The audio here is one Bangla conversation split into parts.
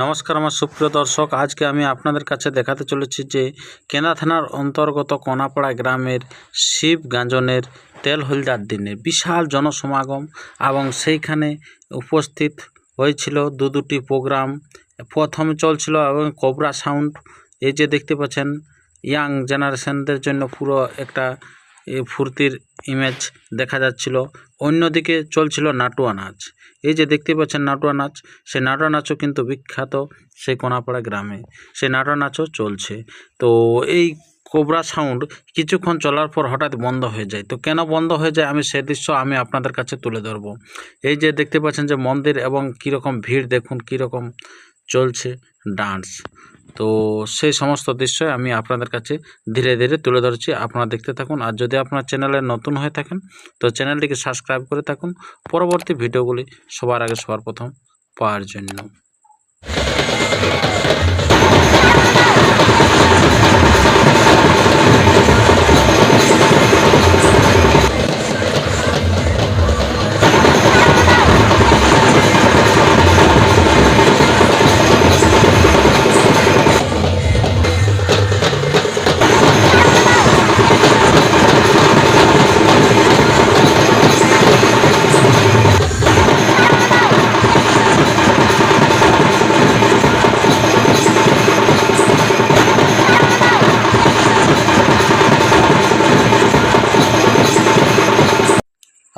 নমস্কার আমার সুপ্রিয় দর্শক। আজকে আমি আপনাদের কাছে দেখাতে চলেছি যে কেনা থানার অন্তর্গত কোনাপাড়া গ্রামের শিব গাঞ্জনের তেল হলদার দিনে বিশাল জনসমাগম এবং সেইখানে উপস্থিত হয়েছিল দু দুটি প্রোগ্রাম। প্রথম চলছিল এবং কোবরা সাউন্ড। এই যে দেখতে পাচ্ছেন, ইয়াং জেনারেশনদের জন্য পুরো একটা ফুর্তির ইমেজ দেখা যাচ্ছিল। অন্যদিকে চলছিল নাটুয়া নাচ। এই যে দেখতে পাচ্ছেন নাটুয়া নাচ সেই নাটুয়া নাচও কিন্তু বিখ্যাত সেই কোনাপাড়া গ্রামে। সেই নাটুয়া নাচও চলছে। তো এই কোবরা সাউন্ড কিছুক্ষণ চলার পর হঠাৎ বন্ধ হয়ে যায়। তো কেন বন্ধ হয়ে যায়? আমি সে দৃশ্য আমি আপনাদের কাছে তুলে ধরবো। এই যে দেখতে পাচ্ছেন যে মন্দির এবং কীরকম ভিড় দেখুন, কীরকম চলছে ডান্স তো সেই সমস্ত দৃশ্যই আমি আপনাদের কাছে ধীরে ধীরে তুলে ধরছি। আপনারা দেখতে থাকুন। আর যদি আপনার চ্যানেলে নতুন হয়ে থাকেন, তো চ্যানেলটিকে সাবস্ক্রাইব করে থাকুন। পরবর্তী ভিডিওগুলি সবার আগে সবার প্রথম পাওয়ার জন্য।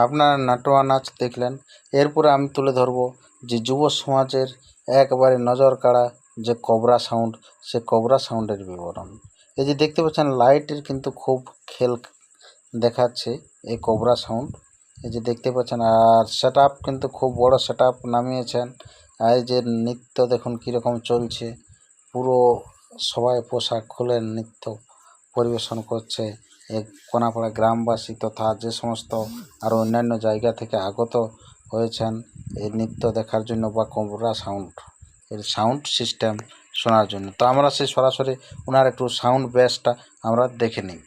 আপনারা নাটোয়া নাচ দেখলেন। এরপরে আমি তুলে ধরব যে যুব সমাজের একবারে নজর কাড়া যে কবরা সাউন্ড সে কবরা সাউন্ডের বিবরণ। এই যে দেখতে পাচ্ছেন, লাইটের কিন্তু খুব খেল দেখাচ্ছে এই কবরা সাউন্ড এই যে দেখতে পাচ্ছেন, আর সেট কিন্তু খুব বড় সেট নামিয়েছেন। আর এই যে নৃত্য দেখুন কীরকম চলছে। পুরো সবাই পোশাক খুলে নৃত্য পরিবেশন করছে। কোনাপাড়া গ্রামবাসী তথা যে সমস্ত আরও অন্যান্য জায়গা থেকে আগত হয়েছেন, এই নৃত্য দেখার জন্য বা কোমরা সাউন্ড, এর সাউন্ড সিস্টেম শোনার জন্য তো আমরা সেই সরাসরি ওনার একটু সাউন্ড বেসটা আমরা দেখে নিই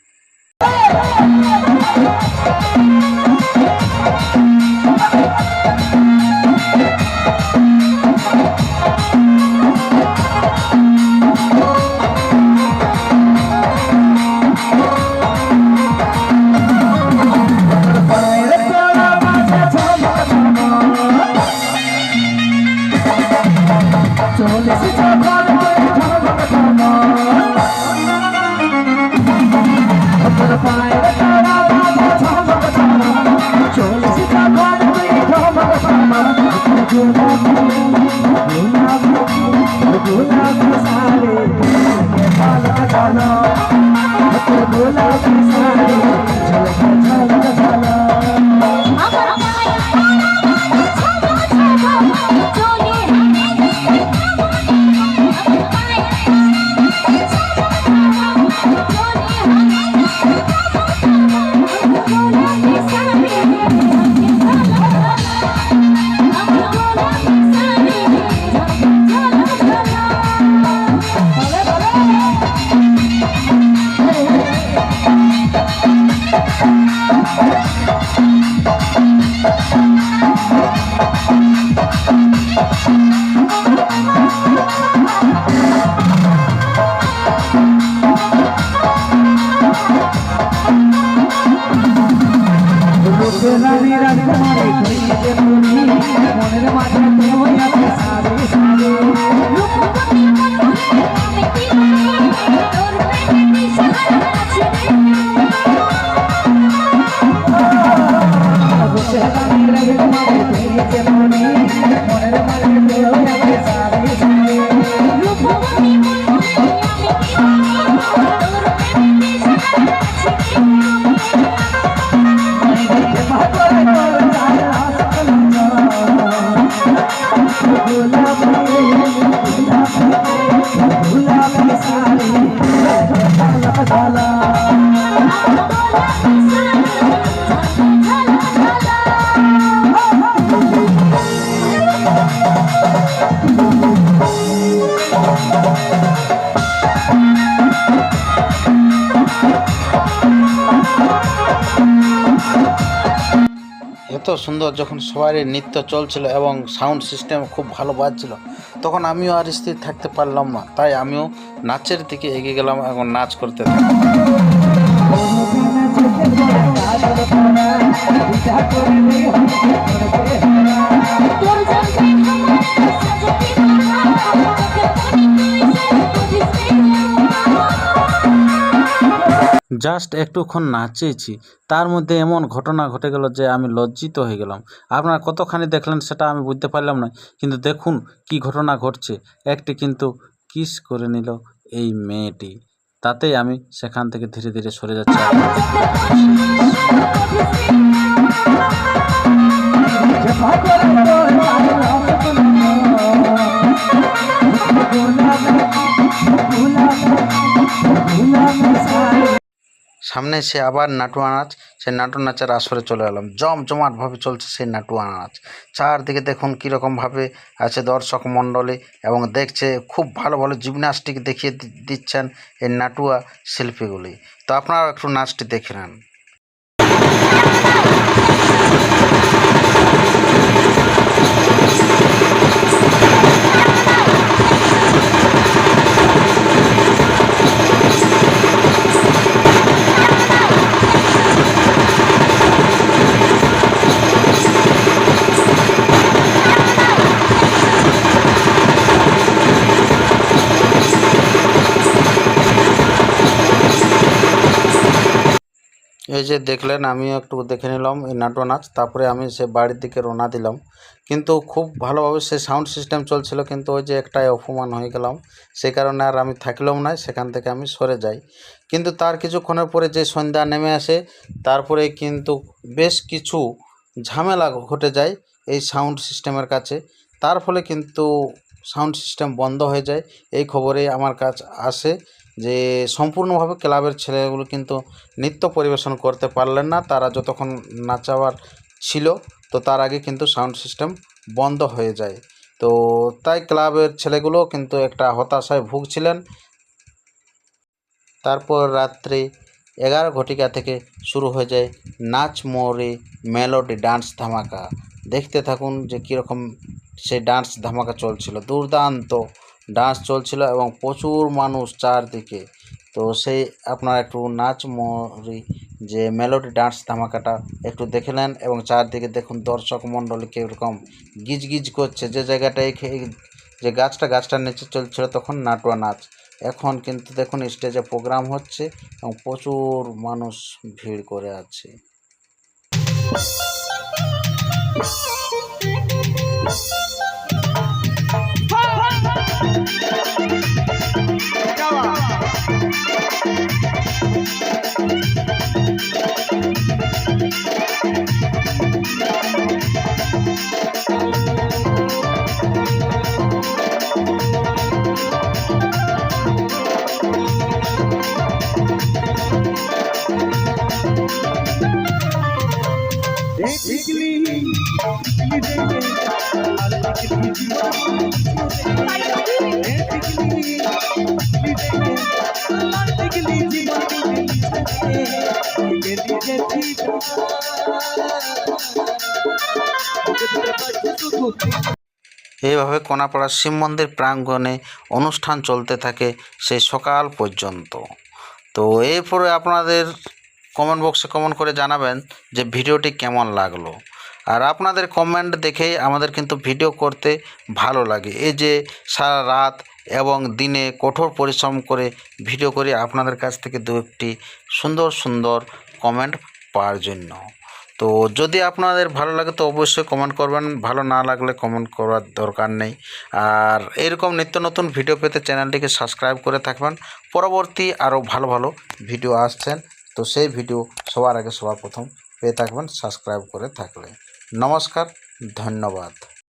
এত সুন্দর যখন সবারই নৃত্য চলছিল এবং সাউন্ড সিস্টেম খুব ভালো বাজছিল, তখন আমিও আর স্থির থাকতে পারলাম না। তাই আমিও নাচের দিকে এগিয়ে গেলাম এবং নাচ করতে থাকলাম। জাস্ট একটুক্ষণ নাচেছি। তার মধ্যে এমন ঘটনা ঘটে গেল যে আমি লজ্জিত হয়ে গেলাম। আপনারা কতখানি দেখলেন সেটা আমি বুঝতে পারলাম না, কিন্তু দেখুন কি ঘটনা ঘটছে। একটি কিন্তু কিস করে নিল এই মেয়েটি। তাতেই আমি সেখান থেকে ধীরে ধীরে সরে যাচ্ছি। সামনে সে আবার নাটুয়া নাচ সেই নাটু নাচের আসরে চলে এলাম। জমজমাটভাবে চলছে সেই নাটুয়া নাচ চারদিকে দেখুন কীরকমভাবে আছে দর্শক মণ্ডলী এবং দেখছে খুব ভালো ভালো জিমনাস্টিক দেখিয়ে দিচ্ছেন এই নাটুয়া শিল্পীগুলি। তো আপনারাও একটু নাচটি দেখে নেন। এই যে দেখলেন, আমিও একটু দেখে নিলাম এই নাটুয়া নাচ। তারপরে আমি সে বাড়ির দিকে রওনা দিলাম। কিন্তু খুব ভালোভাবে সে সাউন্ড সিস্টেম চলছিল, কিন্তু ওই যে একটাই অপমান হয়ে গেলাম। সে কারণে আর আমি থাকলাম না, সেখান থেকে আমি সরে যাই। কিন্তু তার কিছুক্ষণের পরে যে সন্ধ্যা নেমে আসে, তারপরে কিন্তু বেশ কিছু ঝামেলা ঘটে যায় এই সাউন্ড সিস্টেমের কাছে। তার ফলে কিন্তু সাউন্ড সিস্টেম বন্ধ হয়ে যায়। এই খবরে আমার কাছে আসে। যে সম্পূর্ণভাবে ক্লাবের ছেলেগুলো কিন্তু নৃত্য পরিবেশন করতে পারলেন না, তারা যতক্ষণ নাচাবার ছিল, তো তার আগে কিন্তু সাউন্ড সিস্টেম বন্ধ হয়ে যায়। তো তাই ক্লাবের ছেলেগুলো কিন্তু একটা হতাশায় ভুগছিলেন। তারপর রাত্রে এগারো ঘটিকা থেকে শুরু হয়ে যায় নাচ মোরে মেলোডি, ডান্স ধামাকা। দেখতে থাকুন যে কীরকম সেই ডান্স ধামাকা চলছিল। দুর্দান্ত ডান্স চলছিল এবং প্রচুর মানুষ চারদিকে। তো সেই আপনারা একটু নাচ মরি, যে মেলোডি ডান্স ধামাকাটা একটু দেখে নেন এবং চারদিকে দেখুন দর্শক মণ্ডলী কীরকম গিজ করছে। যে জায়গাটায় যে গাছটা, গাছটার নিচে চলছিল তখন নাটুয়া নাচ। এখন কিন্তু দেখুন স্টেজে প্রোগ্রাম হচ্ছে এবং প্রচুর মানুষ ভিড় করে আছে। এইভাবে কোনাপাড়া শিব মন্দির প্রাঙ্গণে অনুষ্ঠান চলতে থাকে সেই সকাল পর্যন্ত। তো এরপরে আপনাদের কমেন্ট বক্সে কমেন্ট করে জানাবেন যে ভিডিওটি কেমন লাগল। আর আপনাদের কমেন্ট দেখেই আমাদের কিন্তু ভিডিও করতে ভালো লাগে। এই যে সারা রাত এবং দিনে কঠোর পরিশ্রম করে ভিডিও করে আপনাদের কাছ থেকে দু একটি সুন্দর সুন্দর কমেন্ট পাওয়ার জন্য। তো যদি আপনাদের ভালো লাগে তো অবশ্যই কমেন্ট করবেন, ভালো না লাগলে কমেন্ট করার দরকার নেই। আর এরকম নিত্য নতুন ভিডিও পেতে চ্যানেলটিকে সাবস্ক্রাইব করে থাকবেন। পরবর্তী আরও ভালো ভালো ভিডিও আসছেন, তো সেই ভিডিও সবার আগে সবার প্রথম পেয়ে থাকবেন, সাবস্ক্রাইব করে থাকলে। নমস্কার, ধন্যবাদ।